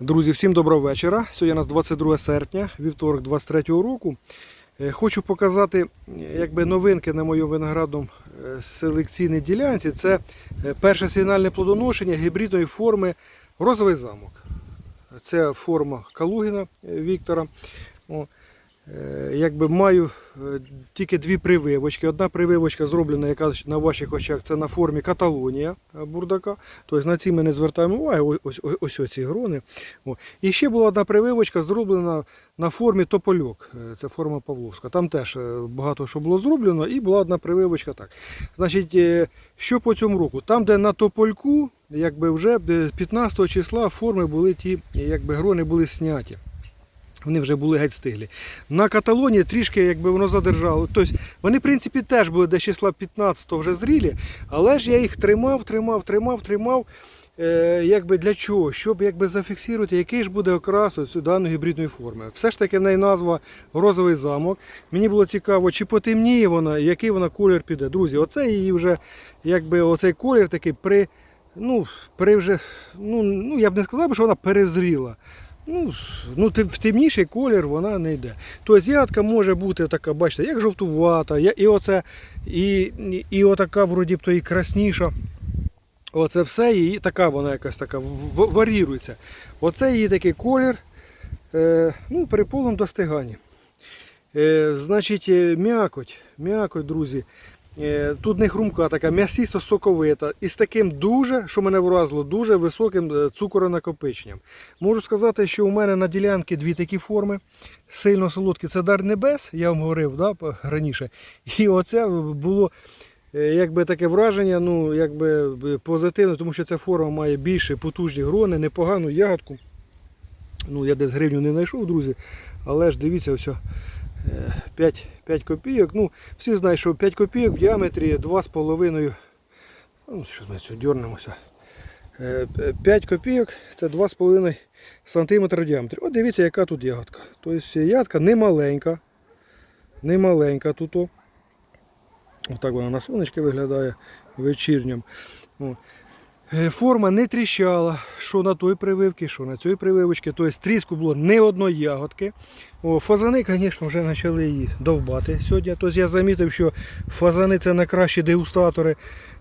Друзі, всім доброго вечора. Сьогодні у нас 22 серпня, вівторок 23 року. Е, Хочу показати е, якби, новинки на моєму виноградному е, селекційній ділянці. Це перше сигнальне плодоношення гібридної форми розовий замок. Це форма Калугіна Віктора. Е, Якби маю е, тільки дві прививочки. Одна прививочка зроблена, яка на ваших очах, це на формі Каталонія бурдака. Тобто на ці ми не звертаємо уваги, ось, ось, ось, оці грони. О. І ще була одна прививочка зроблена на формі Топольок. Е, Це форма Павловська. Там теж багато що було зроблено, і була одна прививочка так. Значить, що по цьому року? Там, де на Топольку, якби вже е, 15 числа форми були ті, якби грони були сняті. Вони вже були геть стиглі. На Каталонії трішки якби воно задержало. Тобто вони, в принципі, теж були до числа 15 вже зрілі, але ж я їх тримав, тримав, тримав, тримав. Е, якби для чого? Щоб якби зафіксувати, який ж буде окрас ось даної гібридної форми. Все ж таки неї назва розовий замок. Мені було цікаво, чи потемніє вона, який вона колір піде. Друзі, оце її вже, якби оцей колір такий при, ну, при вже, ну, ну я б не сказав, що вона перезріла. Ну, ну в темніший колір вона не йде. Тобто ягодка може бути така, бачите, як жовтувата, і оце, і, і, отака вроді б то і красніша. Оце все її така вона якась така варірується. Оце її такий колір е, ну, при повному достиганні. Е, значить, е, м'якоть, м'якоть, друзі. Е, Тут не хрумка така, м'ясисто соковита. І з таким дуже, що мене вразило, дуже високим е, цукоронакопиченням. Можу сказати, що у мене на ділянці дві такі форми. Сильно солодкі це дар небес, я вам говорив да, раніше. І оце було е, якби таке враження, ну, якби позитивне, тому що ця форма має більше потужні грони, непогану ягодку. Ну, я десь гривню не знайшов, друзі. Але ж дивіться, ось. О, е, 5, 5 копійок. Ну, всі знають, що 5 копійок в діаметрі 2,5. Ну, що ми цього дернемося. 5 копійок це 2,5 см в діаметрі. От дивіться, яка тут ягодка. Тобто ягодка не маленька. Не маленька тут. Отак вона на сонечки виглядає вечірнім. Е, Форма не тріщала, що на той прививці, що на цій прививочці. Тобто тріску було не одної ягодки. О, фазани, звісно, вже почали її довбати сьогодні. Тобто я замітив, що фазани це найкращі дегустатори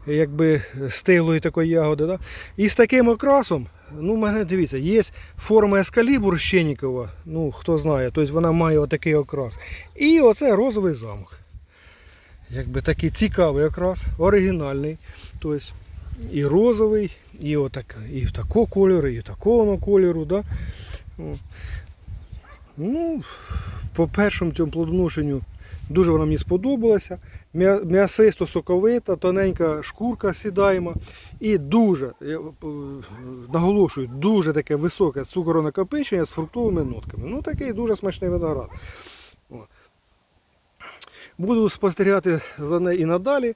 якби, стиглої такої ягоди. Да? І з таким окрасом, ну, мене дивіться, є форма ескалібур Щенікова, ну хто знає, тобто вона має отакий окрас. І оце розовий замок. Якби такий цікавий окрас, оригінальний. Тобто і розовий, і, отак, і в такого кольору, і такого кольору. Да? Ну, по першому цьому плодоношенню дуже вона мені сподобалася. М'ясисто соковита, тоненька шкурка сідаємо. І дуже, я е, наголошую, дуже таке високе цукоронакопичення з фруктовими нотками. Ну такий дуже смачний виноград. Буду спостерігати за нею і надалі.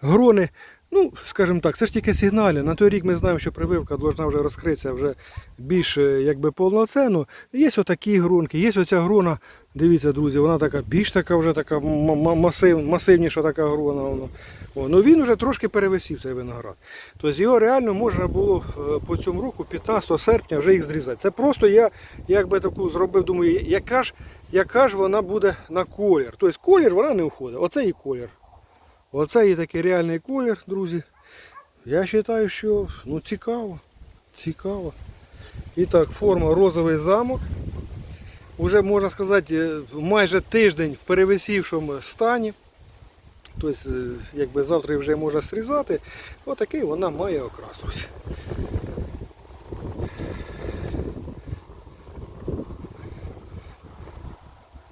Грони, ну, скажімо так, це ж тільки сигналі. На той рік ми знаємо, що прививка повинна вже розкритися вже більш е, якби повноцінно. Є отакі гронки, є оця грона, дивіться, друзі, вона така більш така вже така масив, масивніша така грона. Воно. О, ну він вже трошки перевисів цей виноград. Тобто його реально можна було е, по цьому року, 15 серпня, вже їх зрізати. Це просто я якби таку зробив, думаю, яка ж, яка ж вона буде на колір. Тобто колір вона не входить. Оце і колір. Оце є такий реальний колір, друзі. Я вважаю, що ну, цікаво. Цікаво. І так, форма розовий замок. Уже можна сказати, е, майже тиждень в перевисівшому стані. Тобто, е, якби завтра вже можна срізати. Отакий вона має окрас, друзі.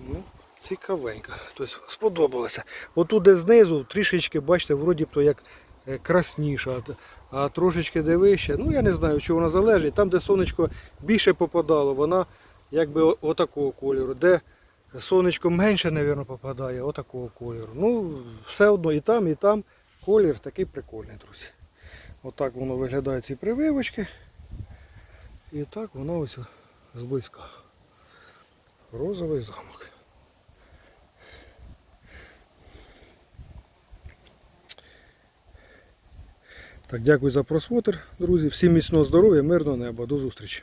Ну, цікавенько. Тобто сподобалося. Отут де знизу трішечки, бачите, вроді б то як е, красніша, а трошечки де вище. Ну я не знаю, що вона залежить. Там, де сонечко більше попадало, вона якби отакого кольору. Де сонечко менше, мабуть, попадає, отакого кольору. Ну, все одно і там, і там колір такий прикольний, друзі. Отак воно виглядає ці прививочки. І так воно ось зблизька. Розовий замок. Так, дякую за просмотр, друзі. Всім міцного здоров'я, мирного неба. До зустрічі.